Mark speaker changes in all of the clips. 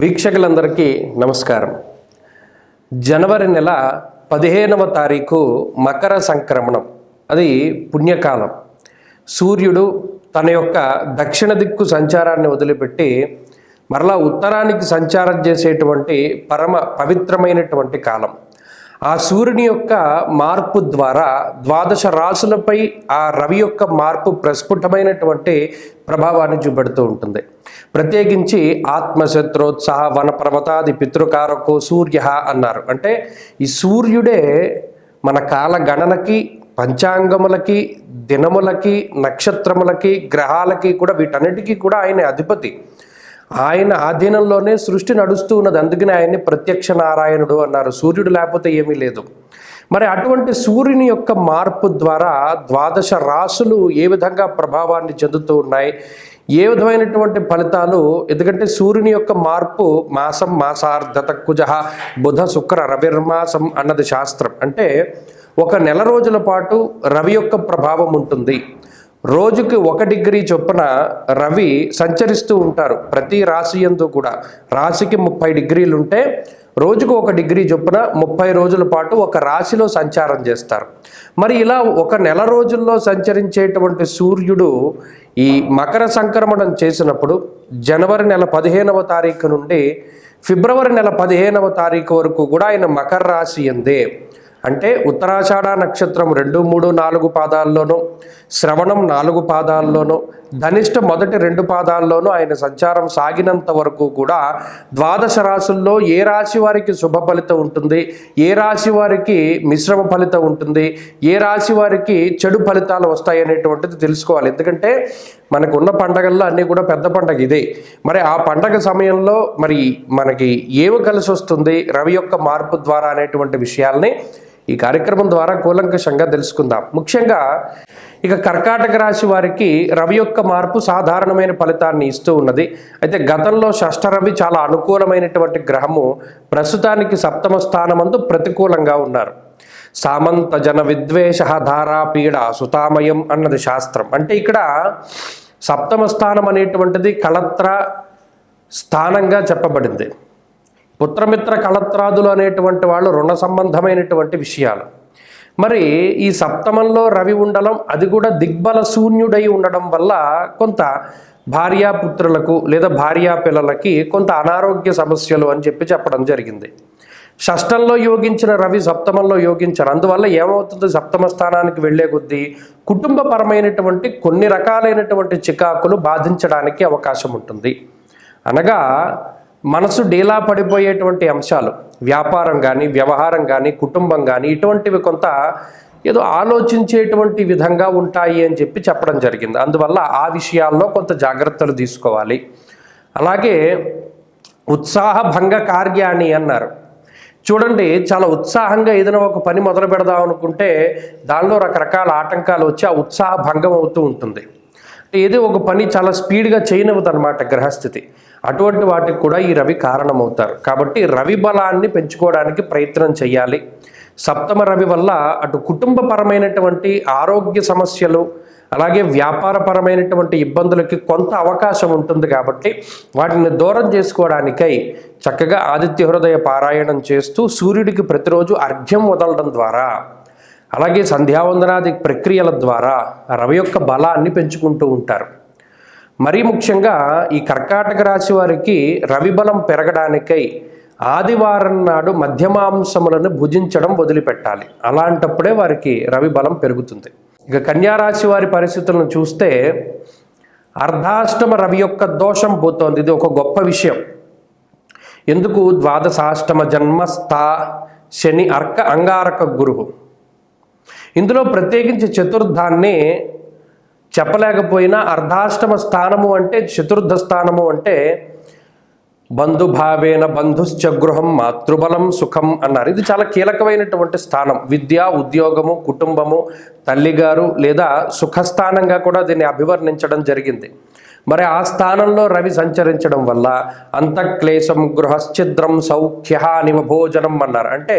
Speaker 1: వీక్షకులందరికీ నమస్కారం. జనవరి నెల పదిహేనవ తారీఖు మకర సంక్రమణం. అది పుణ్యకాలం. సూర్యుడు తన యొక్క దక్షిణ దిక్కు సంచారాన్ని వదిలిపెట్టి మరలా ఉత్తరానికి సంచారం చేసేటువంటి పరమ పవిత్రమైనటువంటి కాలం. ఆ సూర్యుని యొక్క మార్పు ద్వారా ద్వాదశ రాసులపై ఆ రవి యొక్క మార్పు ప్రస్ఫుటమైనటువంటి ప్రభావాన్ని చూపెడుతూ ఉంటుంది. ప్రత్యేకించి ఆత్మశత్రోత్సాహ వన పితృకారకు సూర్య అన్నారు. అంటే ఈ సూర్యుడే మన కాల గణనకి పంచాంగములకి దినములకి నక్షత్రములకి గ్రహాలకి కూడా వీటన్నిటికీ కూడా ఆయన అధిపతి. ఆయన ఆధీనంలోనే సృష్టి నడుస్తూ ఉన్నది. అందుకనే ఆయన్ని ప్రత్యక్ష నారాయణుడు అన్నారు. సూర్యుడు లేకపోతే ఏమీ లేదు. మరి అటువంటి సూర్యుని యొక్క మార్పు ద్వారా ద్వాదశ రాసులు ఏ విధంగా ప్రభావాన్ని చెందుతూ ఉన్నాయి? ఏ విధమైనటువంటి ఫలితాలు? ఎందుకంటే సూర్యుని యొక్క మార్పు మాసం మాసార్ధత కుజ బుధ శుక్ర రవిర్మాసం అన్నది శాస్త్రం. అంటే ఒక నెల రోజుల పాటు రవి యొక్క ప్రభావం ఉంటుంది. రోజుకి ఒక డిగ్రీ చొప్పున రవి సంచరిస్తూ ఉంటారు. ప్రతి రాశి ఎందు కూడా. రాశికి ముప్పై డిగ్రీలు ఉంటే రోజుకు ఒక డిగ్రీ చొప్పున ముప్పై రోజుల పాటు ఒక రాశిలో సంచారం చేస్తారు. మరి ఇలా ఒక నెల రోజుల్లో సంచరించేటువంటి సూర్యుడు ఈ మకర సంక్రమణం చేసినప్పుడు జనవరి నెల పదిహేనవ తారీఖు నుండి ఫిబ్రవరి నెల పదిహేనవ తారీఖు వరకు కూడా ఆయన మకర రాశి ఎందే అంటే ఉత్తరాషాఢ నక్షత్రం రెండు మూడు నాలుగు పాదాల్లోనూ శ్రవణం నాలుగు పాదాల్లోనూ ధనిష్ట మొదటి రెండు పాదాల్లోనూ ఆయన సంచారం సాగినంత వరకు కూడా ద్వాదశ రాశుల్లో ఏ రాశి వారికి శుభ ఫలితం ఉంటుంది ఏ రాశి వారికి మిశ్రమ ఫలితం ఉంటుంది ఏ రాశి వారికి చెడు ఫలితాలు వస్తాయి అనేటువంటిది తెలుసుకోవాలి. ఎందుకంటే మనకు ఉన్న పండగల్లో అన్నీ కూడా పెద్ద పండగ ఇదే. మరి ఆ పండగ సమయంలో మరి మనకి ఏమి కలిసి వస్తుంది రవి యొక్క మార్పు ద్వారా అనేటువంటి విషయాల్ని ఈ కార్యక్రమం ద్వారా కూలంకషంగా తెలుసుకుందాం. ముఖ్యంగా ఇక కర్కాటక రాశి వారికి రవి యొక్క మార్పు సాధారణమైన ఫలితాన్ని ఇస్తూ ఉన్నది. అయితే గతంలో షష్ఠ రవి చాలా అనుకూలమైనటువంటి గ్రహము. ప్రస్తుతానికి సప్తమ స్థానమందు ప్రతికూలంగా ఉన్నారు. సామంత జన విద్వేష ధారా పీడ సుతామయం అన్నది శాస్త్రం. అంటే ఇక్కడ సప్తమ స్థానం అనేటువంటిది కళత్ర స్థానంగా చెప్పబడింది. పుత్రమిత్ర కళత్రాదులు అనేటువంటి వాళ్ళు రుణ సంబంధమైనటువంటి విషయాలు. మరి ఈ సప్తమంలో రవి ఉండడం అది కూడా దిగ్బల శూన్యుడై ఉండడం వల్ల కొంత భార్యాపుత్రులకు లేదా భార్యా పిల్లలకి కొంత అనారోగ్య సమస్యలు అని చెప్పి చెప్పడం జరిగింది. షష్టంలో యోగించిన రవి సప్తమంలో యోగించారు. అందువల్ల ఏమవుతుంది? సప్తమ స్థానానికి వెళ్ళే కొద్దీ కుటుంబపరమైనటువంటి కొన్ని రకాలైనటువంటి చికాకులు బాధించడానికి అవకాశం ఉంటుంది. అనగా మనసు డీలా పడిపోయేటువంటి అంశాలు వ్యాపారం కానీ వ్యవహారం కానీ కుటుంబం కానీ ఇటువంటివి కొంత ఏదో ఆలోచించేటువంటి విధంగా ఉంటాయి అని చెప్పి చెప్పడం జరిగింది. అందువల్ల ఆ విషయాల్లో కొంత జాగ్రత్తలు తీసుకోవాలి. అలాగే ఉత్సాహభంగ కార్యాణి అన్నారు. చూడండి చాలా ఉత్సాహంగా ఏదైనా ఒక పని మొదలు పెడదాం అనుకుంటే దానిలో రకరకాల ఆటంకాలు వచ్చి ఆ ఉత్సాహ భంగం అవుతూ ఉంటుంది. ఏదో ఒక పని చాలా స్పీడ్గా చేయనివ్వదు అనమాట గ్రహస్థితి. అటువంటి వాటికి కూడా ఈ రవి కారణమవుతారు. కాబట్టి రవి బలాన్ని పెంచుకోవడానికి ప్రయత్నం చేయాలి. సప్తమ రవి వల్ల అటు కుటుంబపరమైనటువంటి ఆరోగ్య సమస్యలు అలాగే వ్యాపారపరమైనటువంటి ఇబ్బందులకి కొంత అవకాశం ఉంటుంది కాబట్టి వాటిని దూరం చేసుకోవడానికై చక్కగా ఆదిత్య హృదయ పారాయణం చేస్తూ సూర్యుడికి ప్రతిరోజు అర్ఘ్యం వదలడం ద్వారా అలాగే సంధ్యావందనాది ప్రక్రియల ద్వారా రవి యొక్క బలాన్ని పెంచుకుంటూ ఉంటారు. మరీ ముఖ్యంగా ఈ కర్కాటక రాశి వారికి రవి బలం పెరగడానికై ఆదివారం నాడు మధ్యమాంసములను భుజించడం వదిలిపెట్టాలి. అలాంటప్పుడే వారికి రవి బలం పెరుగుతుంది. ఇక కన్యారాశి వారి పరిస్థితులను చూస్తే అర్ధాష్టమ రవి యొక్క దోషం పోతోంది. ఇది ఒక గొప్ప విషయం. ఎందుకు? ద్వాదశాష్టమ జన్మస్థ శని అర్క అంగారక గురువు. ఇందులో ప్రత్యేకించి చతుర్థాన్ని చెప్పలేకపోయినా అర్ధాష్టమ స్థానము అంటే చతుర్థ స్థానము అంటే బంధుభావేన బంధుశ్చ గృహం మాతృబలం సుఖం అన్నారు. ఇది చాలా కీలకమైనటువంటి స్థానం. విద్య ఉద్యోగము కుటుంబము తల్లిగారు లేదా సుఖస్థానంగా కూడా దీన్ని అభివర్ణించడం జరిగింది. మరి ఆ స్థానంలో రవి సంచరించడం వల్ల అంతఃక్లేశం గృహశ్చిద్రం సౌఖ్య నివ భోజనం అన్నారు. అంటే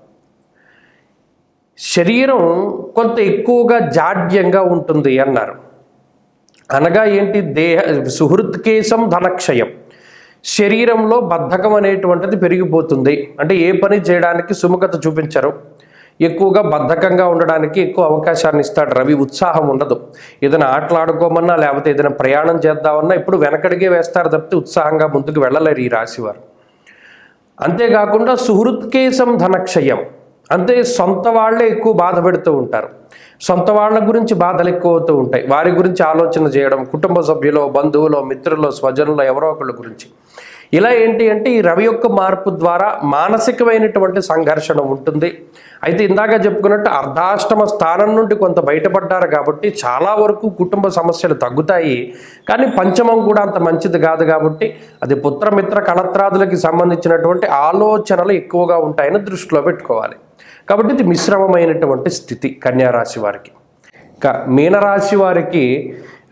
Speaker 1: శరీరం కొంత ఎక్కువగా జాడ్యంగా ఉంటుంది అన్నారు. అనగా ఏంటి? దేహ సుహృత్కేశం ధనక్షయం. శరీరంలో బద్ధకం అనేటువంటిది పెరిగిపోతుంది. అంటే ఏ పని చేయడానికి సుముఖత చూపించరు. ఎక్కువగా బద్ధకంగా ఉండడానికి ఎక్కువ అవకాశాన్ని ఇస్తాడు రవి. ఉత్సాహం ఉండదు. ఏదైనా ఆటలాడుకోమన్నా లేకపోతే ఏదైనా ప్రయాణం చేద్దామన్నా ఇప్పుడు వెనకడిగే వేస్తారు తప్పితే ఉత్సాహంగా ముందుకు వెళ్ళలేరు ఈ రాశివారు. అంతేకాకుండా సుహృత్కేశం ధనక్షయం. అంతే సొంత వాళ్ళే ఎక్కువ బాధ పెడుతూ ఉంటారు. సొంత వాళ్ళ గురించి బాధలు ఎక్కువ అవుతూ ఉంటాయి. వారి గురించి ఆలోచన చేయడం కుటుంబ సభ్యులు బంధువులు మిత్రులు స్వజనులు ఎవరో ఒకళ్ళ గురించి. ఇలా ఏంటి అంటే ఈ రవి యొక్క మార్పు ద్వారా మానసికమైనటువంటి సంఘర్షణ ఉంటుంది. అయితే ఇందాక చెప్పుకున్నట్టు అర్ధాష్టమ స్థానం నుండి కొంత బయటపడ్డారు కాబట్టి చాలా వరకు కుటుంబ సమస్యలు తగ్గుతాయి. కానీ పంచమం కూడా అంత మంచిది కాదు కాబట్టి అది పుత్రమిత్ర కళత్రాదులకి సంబంధించినటువంటి ఆలోచనలు ఎక్కువగా ఉంటాయని దృష్టిలో పెట్టుకోవాలి. కాబట్టి ఇది మిశ్రమమైనటువంటి స్థితి కన్యారాశి వారికి. ఇక మీనరాశి వారికి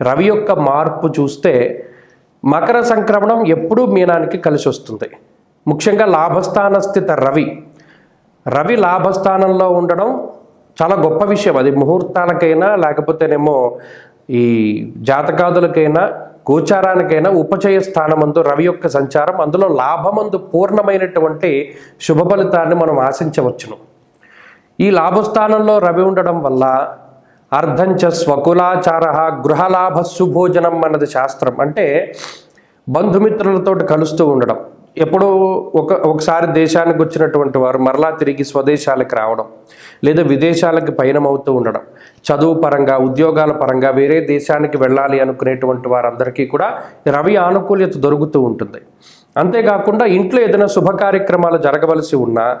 Speaker 1: రవి యొక్క మార్పు చూస్తే మకర సంక్రమణం ఎప్పుడూ మీనానికి కలిసి వస్తుంది. ముఖ్యంగా లాభస్థాన స్థిత రవి. రవి లాభస్థానంలో ఉండడం చాలా గొప్ప విషయం. అది ముహూర్తాలకైనా లేకపోతేనేమో ఈ జాతకాదులకైనా గోచారానికైనా ఉపచయ స్థానమందు రవి యొక్క సంచారం అందులో లాభమందు పూర్ణమైనటువంటి శుభ ఫలితాన్ని మనం ఆశించవచ్చును. ఈ లాభస్థానంలో రవి ఉండడం వల్ల అర్ధంచ స్వకులాచార గృహలాభ సుభోజనం అన్నది శాస్త్రం. అంటే బంధుమిత్రులతో కలుస్తూ ఉండడం. ఎప్పుడో ఒక ఒకసారి దేశానికి వచ్చినటువంటి వారు మరలా తిరిగి స్వదేశాలకు రావడం. లేదా విదేశాలకు పయనమవుతూ ఉండడం. చదువు పరంగా ఉద్యోగాల పరంగా వేరే దేశానికి వెళ్ళాలి అనుకునేటువంటి వారందరికీ కూడా రవి ఆనుకూల్యత దొరుకుతూ ఉంటుంది. అంతేకాకుండా ఇంట్లో ఏదైనా శుభ కార్యక్రమాలు జరగవలసి ఉన్నా